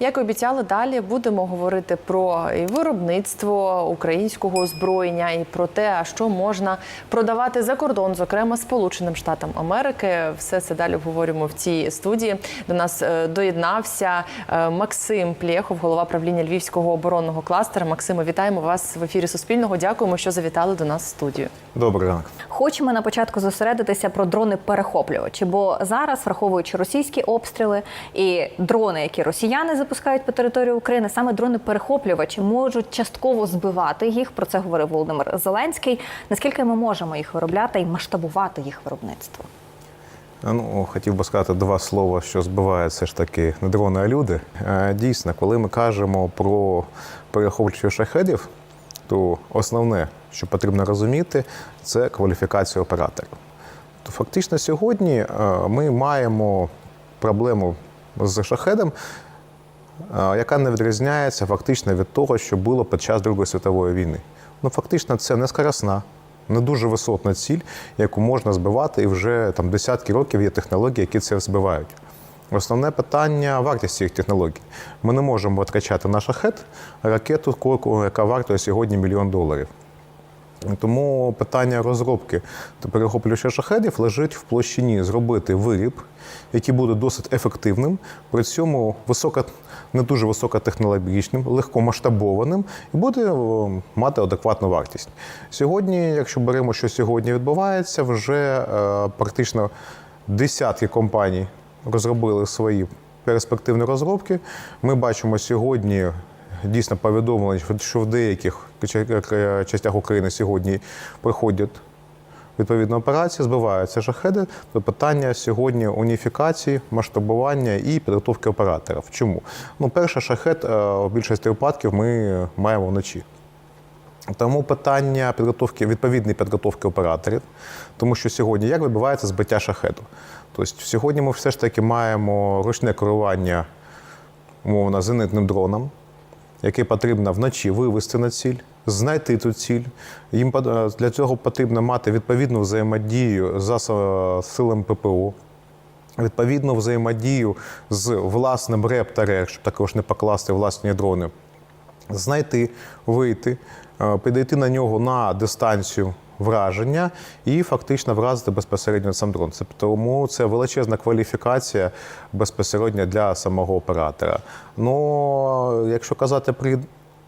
Як обіцяли, далі будемо говорити про і виробництво українського озброєння і про те, що можна продавати за кордон, зокрема Сполученим Штатам Америки. Все це далі обговорюємо в цій студії. До нас е, доєднався е, Максим Плєхов, голова правління Львівського оборонного кластера. Максиме, вітаємо вас в ефірі Суспільного. Дякуємо, що завітали до нас в студію. Добрий ранок. Хочемо на початку зосередитися про дрони перехоплювачі, бо зараз, враховуючи російські обстріли і дрони, які росіяни запускають по території України, саме дрони перехоплювачі можуть частково збивати їх. Про це говорив Володимир Зеленський. Наскільки ми можемо їх виробляти і масштабувати їх виробництво? Ну, хотів би сказати два слова, що збивають все ж таки не дрони, а люди. Е, Дійсно, коли ми кажемо про перехоплювачі шахедів, то основне, що потрібно розуміти, це кваліфікація операторів. То фактично сьогодні е, ми маємо проблему з шахедом, яка не відрізняється фактично від того, що було під час Другої світової війни. Ну, фактично, це не скоросна, не дуже висотна ціль, яку можна збивати, і вже там десятки років є технології, які це збивають. Основне питання вартість цих технологій. Ми не можемо відкачати наш шахет ракету, яка вартує сьогодні мільйон доларів. Тому питання розробки та перехоплювача шахедів лежить в площині зробити виріб, який буде досить ефективним, при цьому високо, не дуже високотехнологічним, легкомасштабованим і буде мати адекватну вартість. Сьогодні, якщо беремо, що сьогодні відбувається, вже е, практично десятки компаній розробили свої перспективні розробки. Ми бачимо сьогодні дійсно повідомлення, що в деяких частях України сьогодні приходять відповідно операції, збиваються шахеди. То питання сьогодні уніфікації, масштабування і підготовки операторів. Чому? Ну, перше, шахет е, в більшості випадків ми маємо вночі. Тому питання підготовки, відповідної підготовки операторів, тому що сьогодні як відбувається збиття шахеду? Тобто сьогодні ми все ж таки маємо ручне керування умовно зенитним дроном, який потрібно вночі вивести на ціль, знайти ту ціль. Їм е, для цього потрібно мати відповідну взаємодію з силами ППО, відповідну взаємодію з власним РЕП щоб також не покласти власні дрони знайти, вийти, е, підійти на нього на дистанцію враження і фактично вразити безпосередньо сам дрон. Це тому це величезна кваліфікація безпосередньо для самого оператора. Ну, якщо казати при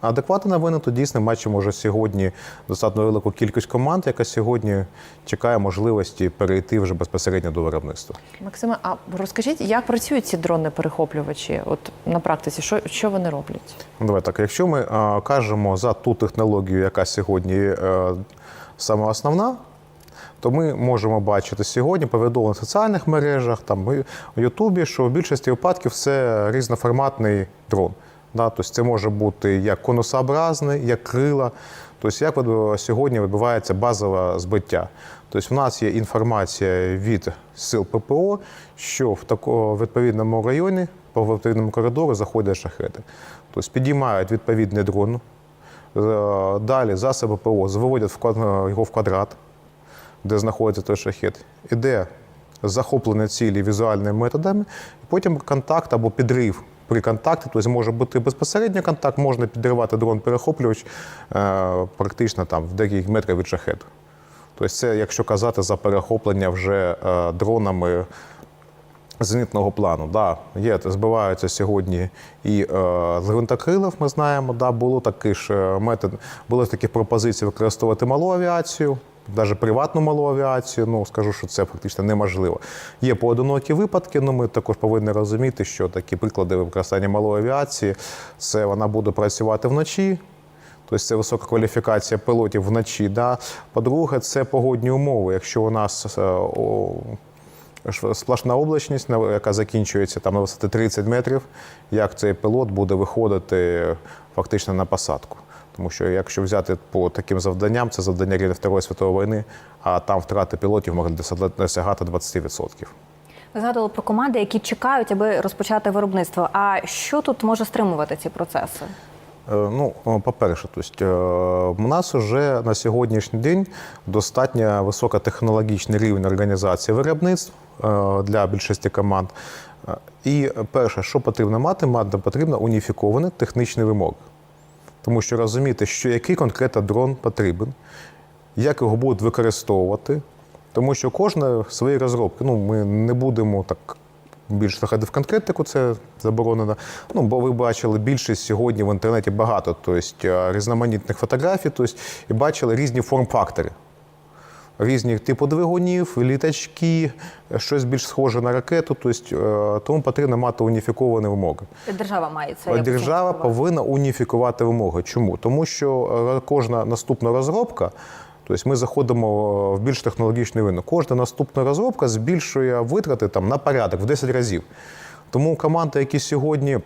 адекватні новини, то дійсно бачимо вже сьогодні достатньо велику кількість команд, яка сьогодні чекає можливості перейти вже безпосередньо до виробництва. Максиме, а розкажіть, як працюють ці дрони-перехоплювачі? От на практиці, що, що вони роблять? Ну, Давай так, якщо ми е, кажемо за ту технологію, яка сьогодні е, саме основна, то ми можемо бачити сьогодні повідомлення в соціальних мережах, там в Ютубі, що в більшості випадків це різноформатний дрон. Да? Тобто це може бути як конусообразний, як крила. Тобто, як сьогодні відбувається базове збиття. Тобто, в нас є інформація від сил ППО, що в такому відповідному районі, по відповідному коридору заходять шахеди. Тобто підіймають відповідний дрон, далі засоби ПО виводять його в квадрат, де знаходиться той шахет. Іде захоплення цілі візуальними методами, потім контакт або підрив при контакті, тобто може бути безпосередньо контакт, можна підривати дрон-перехоплювач е, практично там в декілька метрів від шахету. Тобто це, якщо казати за перехоплення вже е, дронами зенітного плану. Да, є, збиваються сьогодні і е, з гвинтокрилів, ми знаємо, да, було такий ж е, метод, були такі пропозиції використовувати малу авіацію, навіть приватну малу авіацію. Ну, скажу, що це фактично неможливо. Є поодинокі випадки, але ми також повинні розуміти, що такі приклади використання малої авіації, це вона буде працювати вночі. Тобто це висока кваліфікація пілотів вночі. Да? По-друге, це погодні умови. Якщо у нас е, сплошна облачність, яка закінчується там на висоти 30 метрів, як цей пілот буде виходити фактично на посадку. Тому що якщо взяти по таким завданням, це завдання рівня Второї світової війни, а там втрати пілотів досяг- досягати 20%. Ви згадували про команди, які чекають, аби розпочати виробництво. А що тут може стримувати ці процеси? Е, Ну, по-перше, тобто, е, у нас вже на сьогоднішній день достатньо високотехнологічний рівень організації виробництв е, для більшості команд. Е, І перше, що потрібно мати, мати потрібно уніфіковані технічні вимоги. Тому що розуміти, що який конкретно дрон потрібен, як його будуть використовувати, тому що кожна свої розробки. Ну, ми не будемо так більше заходити в конкретику, це заборонено. Ну, бо ви бачили більшість сьогодні в інтернеті багато, тобто е, різноманітних фотографій, тобто, і бачили різні форм-фактори. Різні типу двигунів, літачки, щось більш схоже на ракету. Тобто, е, тому потрібно мати уніфіковані вимоги. Держава має це. Держава повинна уніфікувати вимоги. Чому? Тому що е, кожна наступна розробка, тобто ми заходимо в більш технологічний ринок, кожна наступна розробка збільшує витрати там, на порядок в 10 разів. Тому команди, які сьогодні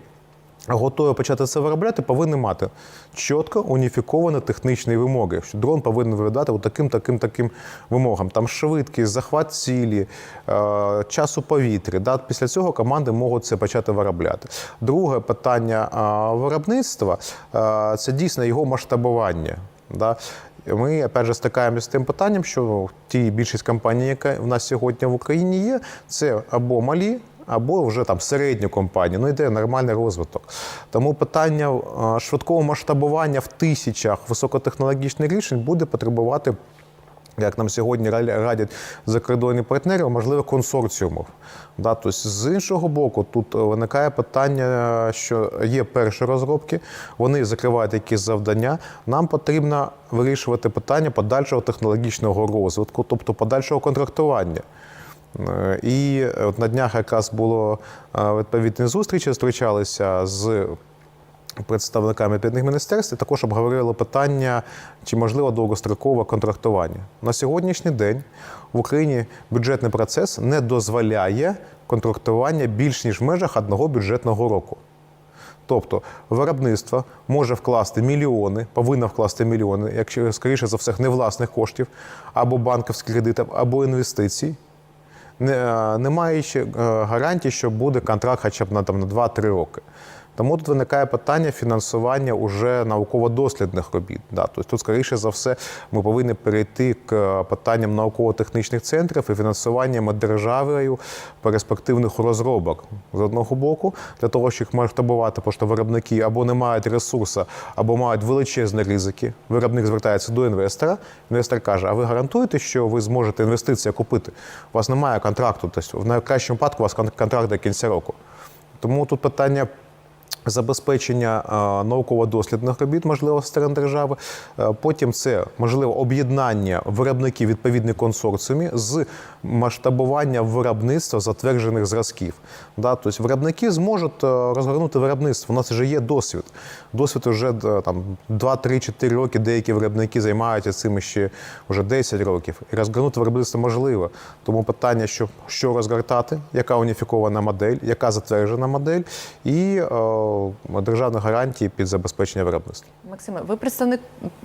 готові почати це виробляти, повинні мати чітко уніфіковані технічні вимоги. Що дрон повинен виглядати таким, таким, таким вимогам. Там швидкість, захват цілі, е, часу повітря. Да? Після цього команди можуть це почати виробляти. Друге питання е, виробництва е, це дійсно його масштабування. Да? Ми опять же стикаємося з тим питанням, що ті більшість компаній, яка в нас сьогодні в Україні є, це або малі, або вже там середні компанії. Ну йде нормальний розвиток. Тому питання е, швидкого масштабування в тисячах високотехнологічних рішень буде потребувати. Як нам сьогодні радять закордонні партнери, можливо, консорціумів. Да, тобто, з іншого боку, тут виникає питання, що є перші розробки, вони закривають якісь завдання. Нам потрібно вирішувати питання подальшого технологічного розвитку, тобто подальшого контрактування. Е, І от на днях якраз було е, відповідні зустрічі, зустрічалися з представниками відповідних міністерств і також обговорили питання, чи можливо довгострокове контрактування. На сьогоднішній день в Україні бюджетний процес не дозволяє контрактування більш ніж в межах одного бюджетного року. Тобто виробництво може вкласти мільйони, повинно вкласти мільйони, якщо скоріше за все, не власних коштів, або банківських кредитів, або інвестицій, не, не маючи е, гарантій, що буде контракт хоча б на, там, на 2-3 роки. Тому тут виникає питання фінансування уже науково-дослідних робіт. Да. Тобто тут, скоріше за все, ми повинні перейти к е, питанням науково-технічних центрів і фінансуванням державою перспективних розробок з одного боку, для того, щоб їх масштабувати, тому що виробники або не мають ресурсу, або мають величезні ризики. Виробник звертається до інвестора. Інвестор каже: А ви гарантуєте, що ви зможете інвестиція купити? У вас немає контракту, тобто в найкращому випадку у вас контракт до кінця року. Тому тут питання забезпечення е, науково-дослідних робіт, можливо, з сторони держави. Е, Потім це можливо об'єднання виробників відповідних консорціумі з масштабування виробництва затверджених зразків. Да? Тобто виробники зможуть е, розгорнути виробництво. У нас вже є досвід. Досвід вже там 2-3-4 роки. Деякі виробники займаються цим ще вже 10 років. І розгорнути виробництво можливо. Тому питання, що, що розгортати, яка уніфікована модель, яка затверджена модель, і е, державні гарантії під забезпечення виробництва. Максиме, ви представник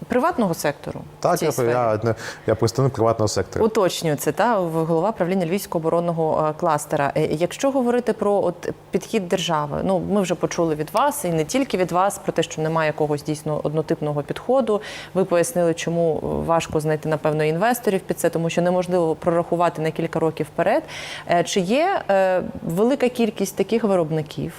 приватного сектору? Так, я, я, я представник приватного сектору. Уточнюю це та голова правління Львівського оборонного е, кластера. Е, Якщо говорити про от підхід держави, ну ми вже почули від вас і не тільки від вас про те, що немає якогось дійсно однотипного підходу. Ви пояснили, чому важко знайти напевно інвесторів під це, тому що неможливо прорахувати на кілька років вперед. Чи є велика кількість таких виробників?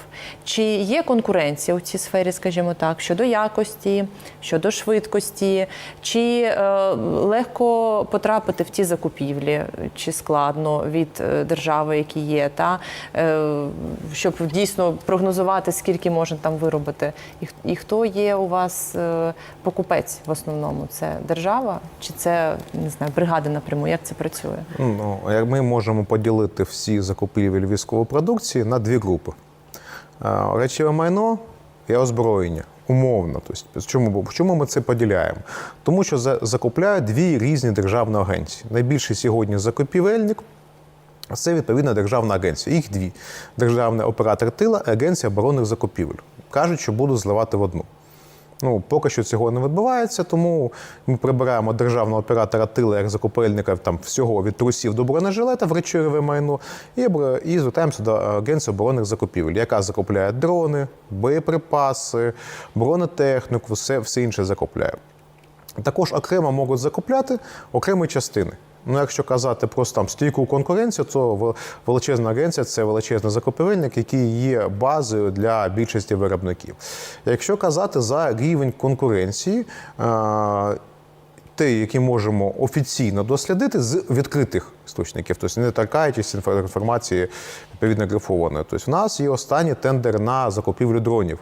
Чи є конкуренція у цій сфері, скажімо так, щодо якості, щодо швидкості, чи е, легко потрапити в ті закупівлі, чи складно від е, держави, які є, та е, щоб дійсно прогнозувати, скільки можна там виробити, і, і хто є у вас е, покупець в основному? Це держава, чи це не знаю, бригади напряму? Як це працює? Ну, як ми можемо поділити всі закупівлі військової продукції на дві групи: речове майно і озброєння. Умовно, тобто, чому, чому ми це поділяємо? Тому що за- закупляють дві різні державні агенції. Найбільший сьогодні закупівельник це відповідна державна агенція. Їх дві: державний оператор тила і агенція оборонних закупівель. Кажуть, що будуть зливати в одну. Ну, поки що цього не відбувається, тому ми прибираємо державного оператора тила як закупельника там всього від трусів до бронежилета в речове майно і, і звертаємося до Агенції оборонних закупівель, яка закупляє дрони, боєприпаси, бронетехніку, все, все інше закупляє. Також окремо можуть закупляти окремі частини. Ну, якщо казати про там стійку конкуренцію, то вел- величезна агенція це величезний закупівельник, який є базою для більшості виробників. Якщо казати за рівень конкуренції, те, які можемо офіційно дослідити з відкритих істочників, тобто не торкаючись інфо- інформації відповідно грифованої. Тобто, в нас є останній тендер на закупівлю дронів.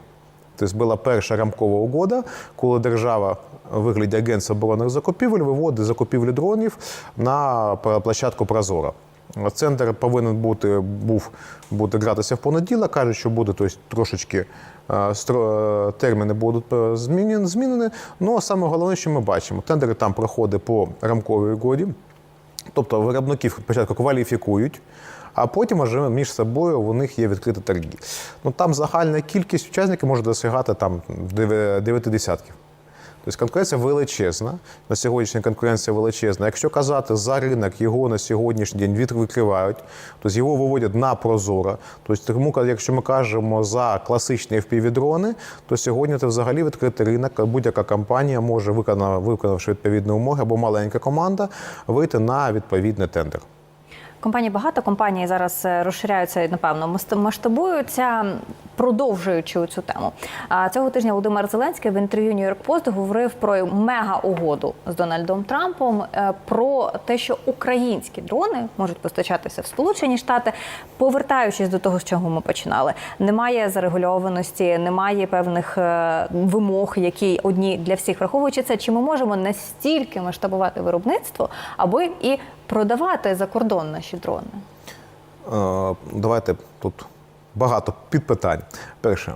Тобто була перша рамкова угода, коли держава у вигляді агентства оборонних закупівель виводить закупівлю дронів на площадку Прозора. Центр повинен бути був бути гратися в понеділок. кажуть, що буде тобто, трошечки е, е, терміни будуть е, змінені. змінені. Ну а саме головне, що ми бачимо, тендери там проходять по рамковій угоді. Тобто виробників спочатку кваліфікують, а потім вже між собою у них є відкриті торги. Ну там загальна кількість учасників може досягати там дев'я- дев'яти десятків. Тобто конкуренція величезна. На сьогоднішній конкуренція величезна. Якщо казати за ринок, його на сьогоднішній день від- викривають, тобто його виводять на прозоро. Тобто, тому, якщо ми кажемо за класичні FPV-дрони, то сьогодні це взагалі відкритий ринок. Будь-яка компанія може, виконав- виконавши відповідні умови, або маленька команда, вийти на відповідний тендер. Компаній багато компаній зараз е, розширяються і напевно мас- масштабуються, продовжуючи цю тему. А цього тижня Володимир Зеленський в інтерв'ю York Post говорив про мега угоду з Дональдом Трампом е, про те, що українські дрони можуть постачатися в Сполучені Штати, повертаючись до того, з чого ми починали. Немає зарегульованості, немає певних е, вимог, які одні для всіх враховуючи це. Чи ми можемо настільки масштабувати виробництво, аби і продавати за кордон наші дрони? Е, Давайте тут багато підпитань. Перше,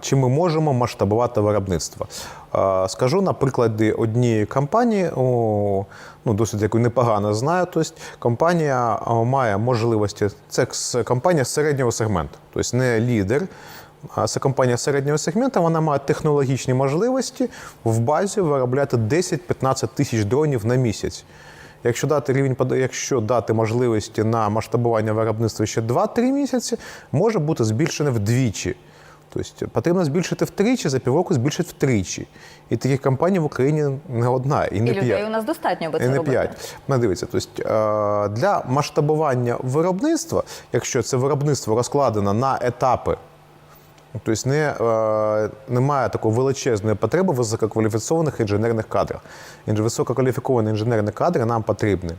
чи ми можемо масштабувати виробництво? Е, Скажу на прикладі однієї компанії, ну досить яку непогано знаю. Тобто компанія має можливості. Це компанія середнього сегменту, тобто не лідер. Це компанія середнього сегменту, вона має технологічні можливості в базі виробляти 10-15 тисяч дронів на місяць. Якщо дати рівень якщо дати можливості на масштабування виробництва ще 2-3 місяці, може бути збільшене вдвічі. Тобто потрібно збільшити втричі, за півроку збільшити втричі. І таких компаній в Україні не одна і не І людей п'ять. у нас достатньо, аби І це не робити. 5. Ну, дивіться, тобто, е, для масштабування виробництва, якщо це виробництво розкладено на етапи, тобто не, е, немає такої величезної потреби в висококваліфікованих інженерних кадрах. Висококваліфіковані інженерні кадри нам потрібні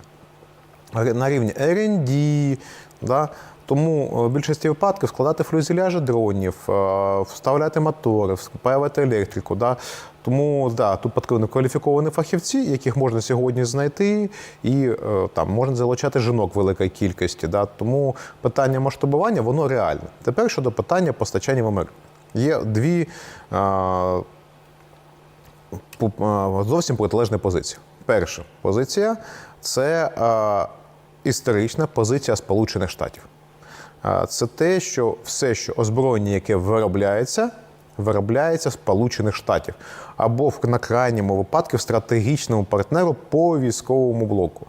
на рівні R&D, да? Тому е, в більшості випадків складати флюзеляжі дронів, е, вставляти мотори, впаювати електрику. Да? Тому да, тут потрібні кваліфіковані фахівці, яких можна сьогодні знайти, і е, там можна залучати жінок великої кількості. Да? Тому питання масштабування воно реальне. Тепер щодо питання постачання в Америку. Є дві е, зовсім протилежні позиції. Перша позиція це е, історична позиція Сполучених Штатів. Це те, що все, що озброєння, яке виробляється, виробляється в Сполучених Штатів або в на крайньому випадку в стратегічному партнеру по військовому блоку.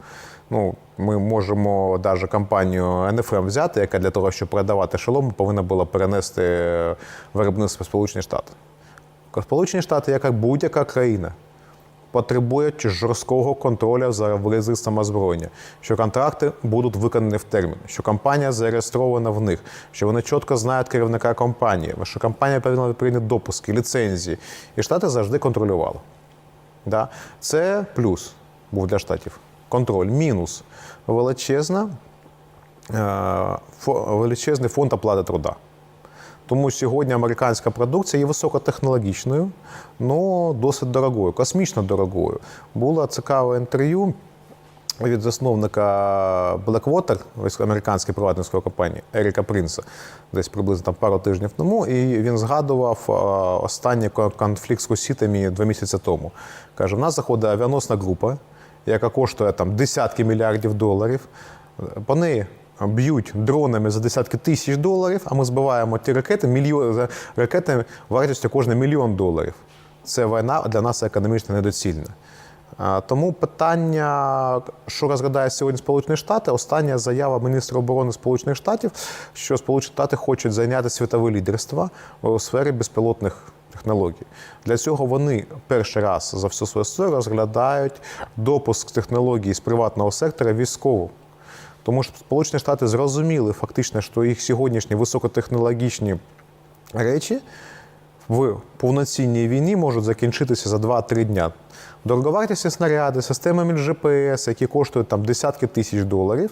Ну, ми можемо навіть компанію НФМ взяти, яка для того, щоб продавати шоломи, повинна була перенести е, виробництво в Сполучені Штати. Сполучені Штати, як будь-яка країна, потребують жорсткого контролю за виробництвом озброєння, що контракти будуть виконані в термін, що компанія зареєстрована в них, що вони чітко знають керівника компанії, що компанія повинна прийняти допуски, ліцензії. І Штати завжди контролювали. Да? Це плюс був для штатів. Контроль. Мінус величезна, е, величезний фонд оплати труда. Тому сьогодні американська продукція є високотехнологічною, але досить дорогою, космічно дорогою. Було цікаве інтерв'ю від засновника Blackwater, американської приватної компанії Еріка Принца, десь приблизно там пару тижнів тому. І він згадував е, останній конфлікт з русітами два місяці тому. Каже: в нас заходить авіаносна група, яка коштує там десятки мільярдів доларів. По неї б'ють дронами за десятки тисяч доларів, а ми збиваємо ті ракети мільйон ракети вартістю кожна мільйон доларів. Це війна для нас економічно недоцільна. Тому питання, що розглядає сьогодні Сполучені Штати, остання заява міністра оборони Сполучених Штатів, що Сполучені Штати хочуть зайняти світове лідерство у сфері безпілотних технологій. Для цього вони перший раз за всю свою історію розглядають допуск технологій з приватного сектора військову. Тому що Сполучені Штати зрозуміли фактично, що їх сьогоднішні високотехнологічні речі в повноцінній війні можуть закінчитися за 2-3 дня. Дороговартісні снаряди, системи GPS, які коштують там десятки тисяч доларів,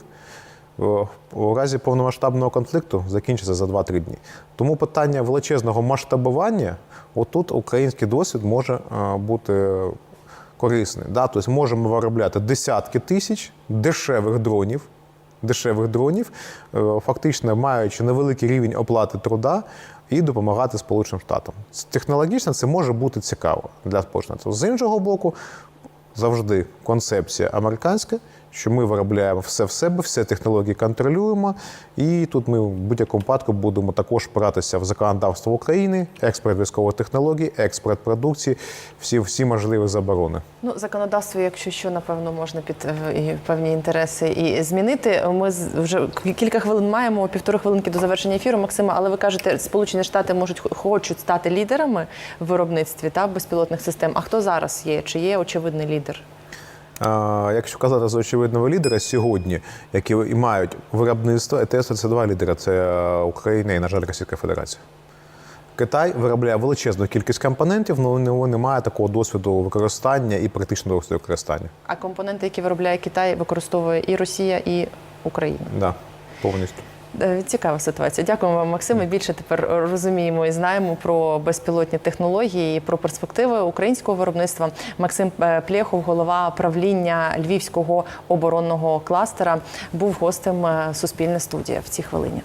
у разі повномасштабного конфлікту закінчиться за 2-3 дні. Тому питання величезного масштабування, отут український досвід може е, бути корисний. Да? Тобто можемо виробляти десятки тисяч дешевих дронів, дешевих дронів, е, фактично маючи невеликий рівень оплати труда і допомагати Сполученим Штатам. Технологічно це може бути цікаво для Сполучених Штатів. З іншого боку, завжди концепція американська, що ми виробляємо все в себе, всі технології контролюємо, і тут ми в будь-якому випадку будемо також опиратися в законодавство України, експорт військових технологій, експорт продукції, всі, всі можливі заборони. Ну, законодавство, якщо що, напевно, можна під е, певні інтереси і змінити. Ми вже кілька хвилин маємо, півтори хвилинки до завершення ефіру, Максима. Але ви кажете, Сполучені Штати можуть хочуть стати лідерами в виробництві та безпілотних систем. А хто зараз є? Чи є очевидний лідер? Якщо казати за очевидного лідера сьогодні, які і мають виробництво, ЕТС це два лідери: це е, Україна і, на жаль, Російська Федерація. Китай виробляє величезну кількість компонентів, але у нього немає такого досвіду використання і практичного досвіду використання. А компоненти, які виробляє Китай, використовує і Росія, і Україна. Да, повністю. Е, Цікава ситуація. Дякуємо вам, Максиме. Більше тепер розуміємо і знаємо про безпілотні технології, і про перспективи українського виробництва. Максим е, Плєхов, голова правління Львівського оборонного кластера, був гостем е, Суспільне студія в цій хвилині.